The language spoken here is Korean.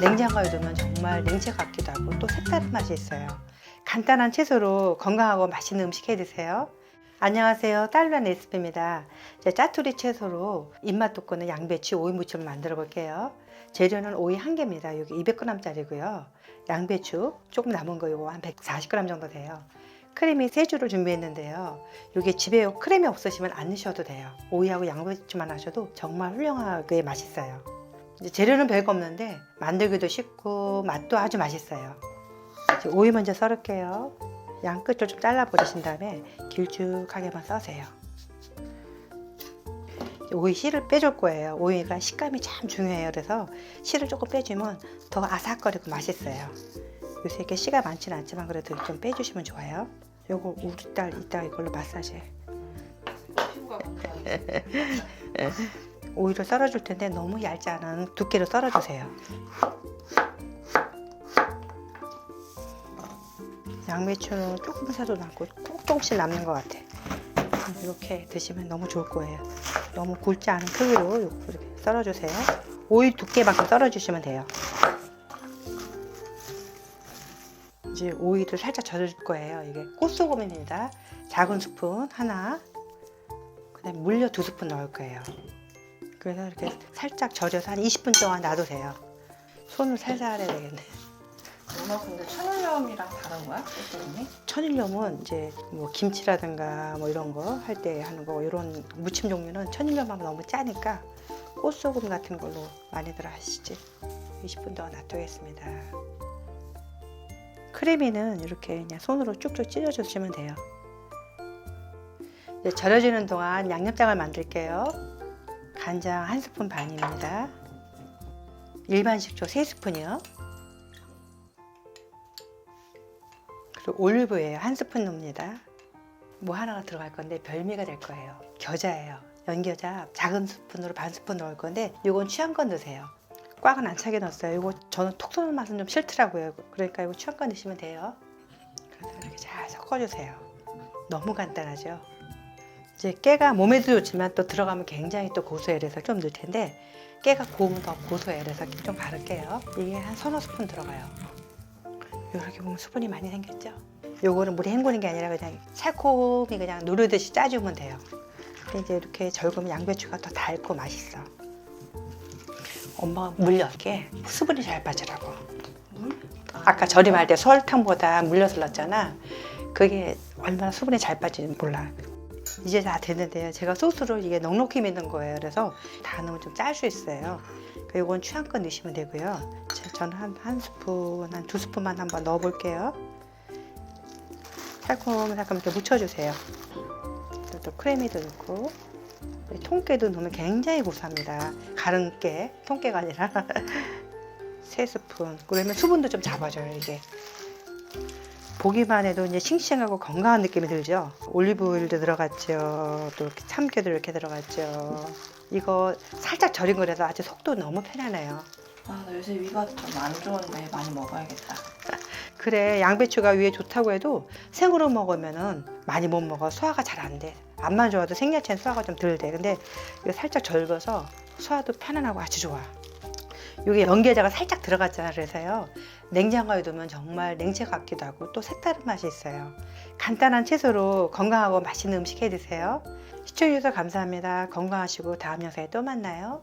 냉장고에 두면 정말 냉채 같기도 하고 또 색다른 맛이 있어요. 간단한 채소로 건강하고 맛있는 음식 해 드세요. 안녕하세요. 딸란. 이제 짜투리 채소로 입맛 돋구는 양배추 오이 무침을 만들어 볼게요. 재료는 오이 한 개입니다. 여기 200g짜리고요. 양배추 조금 남은 거 이거 한 140g 정도 돼요. 크림이 세 줄을 준비했는데요. 이게 집에 크림이 없으시면 안 넣으셔도 돼요. 오이하고 양배추만 하셔도 정말 훌륭하게 맛있어요. 재료는 별거 없는데 만들기도 쉽고 맛도 아주 맛있어요. 오이 먼저 썰을게요. 양 끝을 좀 잘라 버리신 다음에 길쭉하게만 써세요. 오이 씨를 빼줄 거예요. 오이가 식감이 참 중요해요. 그래서 씨를 조금 빼주면 더 아삭거리고 맛있어요. 요새 이렇게 씨가 많지는 않지만 그래도 좀 빼주시면 좋아요. 요거 우리 딸 이따 이걸로 마사지. 해. 오이를 썰어줄 텐데 너무 얇지 않은 두께로 썰어주세요. 양배추는 조금 사도 남고 꼭 조금씩 남는 것 같아. 이렇게 드시면 너무 좋을 거예요. 너무 굵지 않은 크기로 이렇게 썰어주세요. 오이 두께만큼 썰어주시면 돼요. 이제 오이를 살짝 젖을 거예요. 이게 꽃소금입니다. 작은 스푼 하나, 그다음에 물엿 두 스푼 넣을 거예요. 그래서 이렇게 살짝 젖여서 한 20분 동안 놔두세요. 손을 살살 해야 되겠네. 누나 근데 천연염이랑 다른 거야? 꽃소금이? 천일염은 이제 뭐 김치라든가 뭐 이런 거 할 때 하는 거 이런 무침 종류는 천일염 하면 너무 짜니까 꽃소금 같은 걸로 많이들 하시지. 20분 동안 놔두겠습니다. 크래미는 이렇게 그냥 손으로 쭉쭉 찢어주시면 돼요. 이제 절여지는 동안 양념장을 만들게요. 간장 한 스푼 반입니다. 일반 식초 세 스푼이요. 그리고 올리브예요. 한 스푼 넣습니다. 뭐 하나가 들어갈 건데 별미가 될 거예요. 겨자예요. 연겨자 작은 스푼으로 반 스푼 넣을 건데 이건 취향껏 넣으세요. 꽉은 안 차게 넣었어요. 이거 저는 톡 쏘는 맛은 좀 싫더라고요. 그러니까 이거 취향껏 넣으시면 돼요. 그래서 이렇게 잘 섞어주세요. 너무 간단하죠. 이제 깨가 몸에도 좋지만 또 들어가면 굉장히 또 고소해 그래서 좀 넣을 텐데 깨가 고우면 더 고소해 그래서 좀 바를게요. 이게 한 서너 스푼 들어가요. 이렇게 보면 수분이 많이 생겼죠? 요거는 물에 헹구는 게 아니라 그냥 살코기 그냥 누르듯이 짜주면 돼요. 이제 이렇게 절구면 양배추가 더 달고 맛있어. 엄마가 물 넣게 수분이 잘 빠지라고. 물? 아까 절임할 때 설탕보다 물엿을 넣었잖아. 그게 얼마나 수분이 잘 빠지는지 몰라. 이제 다 됐는데요. 제가 소스를 이게 넉넉히 넣는 거예요. 그래서 다 넣으면 좀 짤 수 있어요. 이건 취향껏 넣으시면 되고요. 자, 저는 한, 한 스푼, 한 두 스푼만 한번 넣어 볼게요. 살콤살콤 이렇게 묻혀주세요. 또 크래미도 넣고, 이 통깨도 넣으면 굉장히 고소합니다. 가른 깨, 통깨가 아니라. 세 스푼. 그러면 수분도 좀 잡아줘요, 이게. 보기만 해도 이제 싱싱하고 건강한 느낌이 들죠. 올리브 오일도 들어갔죠. 또 이렇게 참깨도 이렇게 들어갔죠. 이거 살짝 절인 거라서 아주 속도 너무 편하네요. 아, 나 요새 위가 좀 안 좋은데 많이 먹어야겠다. 그래 양배추가 위에 좋다고 해도 생으로 먹으면은 많이 못 먹어 소화가 잘 안 돼. 안만 좋아도 생야채는 소화가 좀 덜 돼. 근데 이거 살짝 절거서 소화도 편안하고 아주 좋아. 이게 연계자가 살짝 들어갔잖아. 그래서요. 냉장고에 두면 정말 냉채 같기도 하고 또 색다른 맛이 있어요. 간단한 채소로 건강하고 맛있는 음식 해 드세요. 시청해주셔서 감사합니다. 건강하시고 다음 영상에 또 만나요